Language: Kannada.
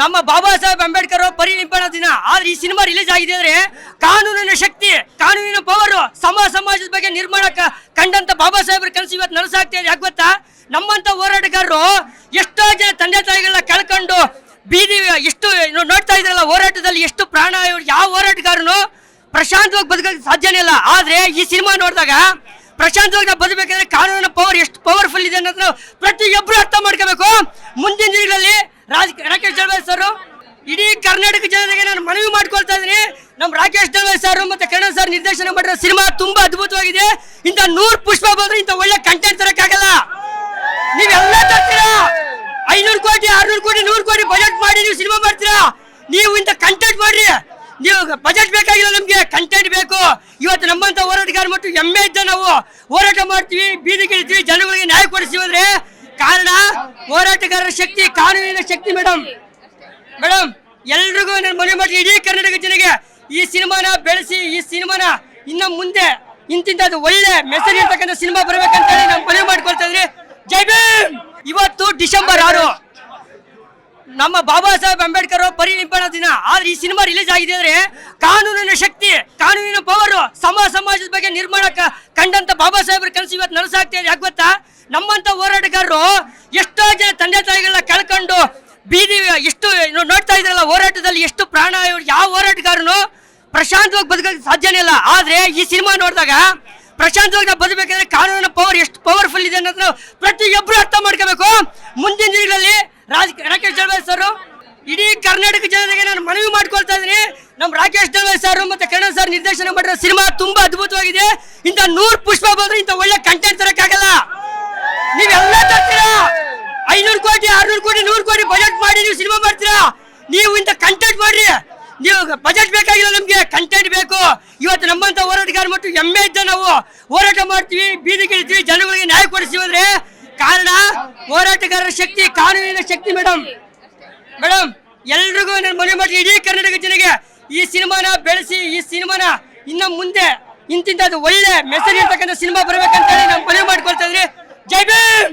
ನಮ್ಮ ಬಾಬಾ ಸಾಹೇಬ್ ಅಂಬೇಡ್ಕರ್ ಪರಿನಿಬ್ಬಣ ದಿನ. ಆದ್ರೆ ಈ ಸಿನಿಮಾ ರಿಲೀಸ್ ಆಗಿದೆ ಅಂದ್ರೆ ಕಾನೂನಿನ ಶಕ್ತಿ, ಕಾನೂನಿನ ಪವರ್ ಸಮ ಸಮಾಜದ ಬಗ್ಗೆ ನಿರ್ಮಾಣ ಕಂಡಂತ ಬಾಬಾ ಸಾಹೇಬ್ರ ಕನಸು ಇವತ್ತು ನನಸಾಗ್ತಾ ಇದೆ. ಯಾಕೆ ಗೊತ್ತಾ? ನಮ್ಮಂತ ಹೋರಾಟಗಾರರು ಎಷ್ಟೋ ಜನ ತಂದೆ ತಾಯಿಗಳನ್ನ ಕಳ್ಕೊಂಡು ಬೀದಿ ಎಷ್ಟು ನೋಡ್ತಾ ಇದ್ರಲ್ಲ ಹೋರಾಟದಲ್ಲಿ ಎಷ್ಟು ಪ್ರಾಣ ಯಾವ ಹೋರಾಟಗಾರನು ಪ್ರಶಾಂತವಾಗಿ ಬದುಕೋಕೆ ಸಾಧ್ಯನೇ ಇಲ್ಲ. ಆದ್ರೆ ಈ ಸಿನಿಮಾ ನೋಡಿದಾಗ ಪ್ರಶಾಂತವಾಗಿ ನಾವು ಬದುಕಬೇಕಾದ್ರೆ ಕಾನೂನಿನ ಪವರ್ ಎಷ್ಟು ಪವರ್ಫುಲ್ ಇದೆ ಅನ್ನೋದನ್ನ ಪ್ರತಿಯೊಬ್ಬರು ಅರ್ಥ ಮಾಡ್ಕೋಬೇಕು. ಮುಂದಿನ ದಿನಗಳಲ್ಲಿ ರಾಜ್ ರಾಕೇಶ್ ಜಲ್ವಾಯ್ ಸರ್, ಇಡೀ ಕರ್ನಾಟಕ ಜನತೆಗೆ ನಾನು ಮನವಿ ಮಾಡ್ಕೊಳ್ತಾ ಇದ್ದೀನಿ. ನಮ್ಮ ರಾಕೇಶ್ ಜಲ್ವಾಯ್ ಸರ್ ಮತ್ತೆ ಕರ್ಣ ಸರ್ ನಿರ್ದೇಶನ ಮಾಡಿರೋ ಸಿನಿಮಾ ತುಂಬಾ ಅದ್ಭುತವಾಗಿದೆ. ಇಂಥ ನೂರ್ ಪುಷ್ಪ ಬಂದ್ರೆ ಇಂಥ ಒಳ್ಳೆ ಕಂಟೆಂಟ್ ತರಕ್ಕಾಗಲ್ಲ. ನೀವೆಲ್ಲ ತರ್ತೀರಾ? ಐನೂರು ಕೋಟಿ, ಆರ್ನೂರು ಕೋಟಿ, ನೂರು ಕೋಟಿ ಬಜೆಟ್ ಮಾಡಿ ನೀವು ಸಿನಿಮಾ ಮಾಡ್ತೀರಾ? ನೀವು ಇಂಥ ಕಂಟೆಂಟ್ ಮಾಡ್ರಿ. ನೀವು ಬಜೆಟ್ ಬೇಕಾಗಿಲ್ಲ ನಮ್ಗೆ ಕಂಟೆಂಟ್ ಬೇಕು. ಇವತ್ತು ನಮ್ಮಂತ ಹೋರಾಟಗಾರ ಮತ್ತು ಹೆಮ್ಮೆ ಇದ್ದ ನಾವು ಹೋರಾಟ ಮಾಡ್ತೀವಿ. ಬೀದಿಗೆ ಇಳಿತೀವಿ ಜನಗಳಿಗೆ ನ್ಯಾಯ ಕೊಡಿಸ್ತೀವಿ ಅಂದ್ರೆ ಕಾರಣ ಹೋರಾಟಗಾರರ ಶಕ್ತಿ, ಕಾನೂನಿನ ಶಕ್ತಿ ಮೇಡಮ್ ಮೇಡಮ್ ಎಲ್ರಿಗೂ ನನ್ನ ಮನೆ ಮಾಡಿ ಇಡೀ ಕರ್ನಾಟಕ ಜನಗೆ ಈ ಸಿನಿಮಾನ ಬೆಳೆಸಿ, ಈ ಸಿನಿಮಾನ ಇನ್ನ ಮುಂದೆ ಇಂತಿಂತದ್ದು ಒಳ್ಳೆ ಮೆಸೇಜ್ ಇರ್ತಕ್ಕಂಥ ಸಿನಿಮಾ ಬರ್ಬೇಕಂತ ಹೇಳಿ ನಾನು ಮನವಿ ಮಾಡ್ಕೊಳ್ತಾ ಇದ್ರಿ. ಜೈ ಭೀಮ್! ಇವತ್ತು ಡಿಸೆಂಬರ್ ಆರು. ನಮ್ಮ ಬಾಬಾ ಸಾಹೇಬ್ ಅಂಬೇಡ್ಕರ್ ಪರಿನಿಬ್ಬಣ ದಿನ. ಆದ್ರೆ ಈ ಸಿನಿಮಾ ರಿಲೀಸ್ ಆಗಿದೆ ಅಂದ್ರೆ ಕಾನೂನಿನ ಶಕ್ತಿ, ಕಾನೂನಿನ ಪವರ್ ಸಮ ಸಮಾಜದ ಬಗ್ಗೆ ನಿರ್ಮಾಣ ಕಂಡಂತ ಬಾಬಾ ಸಾಹೇಬ್ರ ಕನಸು ಇವತ್ತು ನನಸಾಗ್ತಾ ಇದೆ. ಯಾಕೆ ಗೊತ್ತಾ? ನಮ್ಮಂತ ಹೋರಾಟಗಾರರು ಎಷ್ಟೋ ಜನ ತಂದೆ ತಾಯಿಗಳನ್ನ ಕಳ್ಕೊಂಡು ಬೀದಿ ಎಷ್ಟು ನೋಡ್ತಾ ಇದ್ರಲ್ಲ ಹೋರಾಟದಲ್ಲಿ ಎಷ್ಟು ಪ್ರಾಣ ಯಾವ ಹೋರಾಟಗಾರನು ಪ್ರಶಾಂತವಾಗಿ ಬದುಕೋಕೆ ಸಾಧ್ಯನೇ ಇಲ್ಲ. ಆದ್ರೆ ಈ ಸಿನಿಮಾ ನೋಡಿದಾಗ ಪ್ರಶಾಂತವಾಗಿ ನಾವು ಬದುಕಬೇಕಾದ್ರೆ ಕಾನೂನಿನ ಪವರ್ ಎಷ್ಟು ಪವರ್ಫುಲ್ ಇದೆ ಅನ್ನೋದನ್ನ ಪ್ರತಿಯೊಬ್ಬರು ಅರ್ಥ ಮಾಡ್ಕೋಬೇಕು. ಮುಂದಿನ ದಿನಗಳಲ್ಲಿ ರಾಜ್ ರಾಕೇಶ್ ಜಲ್ವಾಯ್ ಸರ್, ಇಡೀ ಕರ್ನಾಟಕ ಜನತೆಗೆ ನಾನು ಮನವಿ ಮಾಡ್ಕೊಳ್ತಾ ಇದ್ದೀನಿ. ನಮ್ಮ ರಾಕೇಶ್ ಜಲ್ವಾಯ್ ಸರ್ ಮತ್ತೆ ಕನ್ನಡ ಸರ್ ನಿರ್ದೇಶನ ಮಾಡಿರೋ ಸಿನಿಮಾ ತುಂಬಾ ಅದ್ಭುತವಾಗಿದೆ. ಇಂಥ ನೂರು ಪುಷ್ಪ ಬಂದ್ರೆ ಇಂಥ ಒಳ್ಳೆ ಕಂಟೆಂಟ್ ತರಕ್ಕಾಗಲ್ಲ ನೀವೆಲ್ಲ ತರ್ತೀರಾ ಐನೂರು ಕೋಟಿ, ನೂರು ಕೋಟಿ ಬಜೆಟ್ ಮಾಡಿ ನೀವು ಸಿನಿಮಾ ಮಾಡ್ತೀರಾ? ನೀವು ಇಂಥ ಕಂಟೆಂಟ್ ಮಾಡ್ರಿ. ನೀವು ಬಜೆಟ್ ಬೇಕಾಗಿಲ್ಲ ನಮಗೆ ಕಂಟೆಂಟ್ ಬೇಕು. ಇವತ್ತು ನಮ್ಮಂತ ಹೋರಾಟಗಾರ ಮತ್ತು ಹೆಮ್ಮೆ ಇದ್ದ ನಾವು ಹೋರಾಟ ಮಾಡ್ತೀವಿ ಬೀದಿಗೆ ಜನಗಳಿಗೆ ನ್ಯಾಯ ಕೊಡಿಸ್ತೀವಿ ಕಾರಣ ಹೋರಾಟಗಾರರ ಶಕ್ತಿ, ಕಾನೂನಿನ ಶಕ್ತಿ ಮೇಡಮ್ ಮೇಡಮ್ ಎಲ್ರಿಗೂ ನನ್ನ ಮನವಿ ಮಾಡಿ ಇಡೀ ಕರ್ನಾಟಕ ಜನಗೆ ಈ ಸಿನಿಮಾನ ಬೆಳೆಸಿ, ಈ ಸಿನಿಮಾನ ಇನ್ನ ಮುಂದೆ ಇಂತಿಂತದ್ದು ಒಳ್ಳೆ ಮೆಸೇಜ್ ಇರ್ತಕ್ಕಂಥ ಸಿನಿಮಾ ಬರ್ಬೇಕಂತ ಹೇಳಿ ನಾನು ಮನವಿ ಮಾಡ್ಕೊಳ್ತಾ ಇದ್ರಿ. ಜೈ ಭೀಮ್!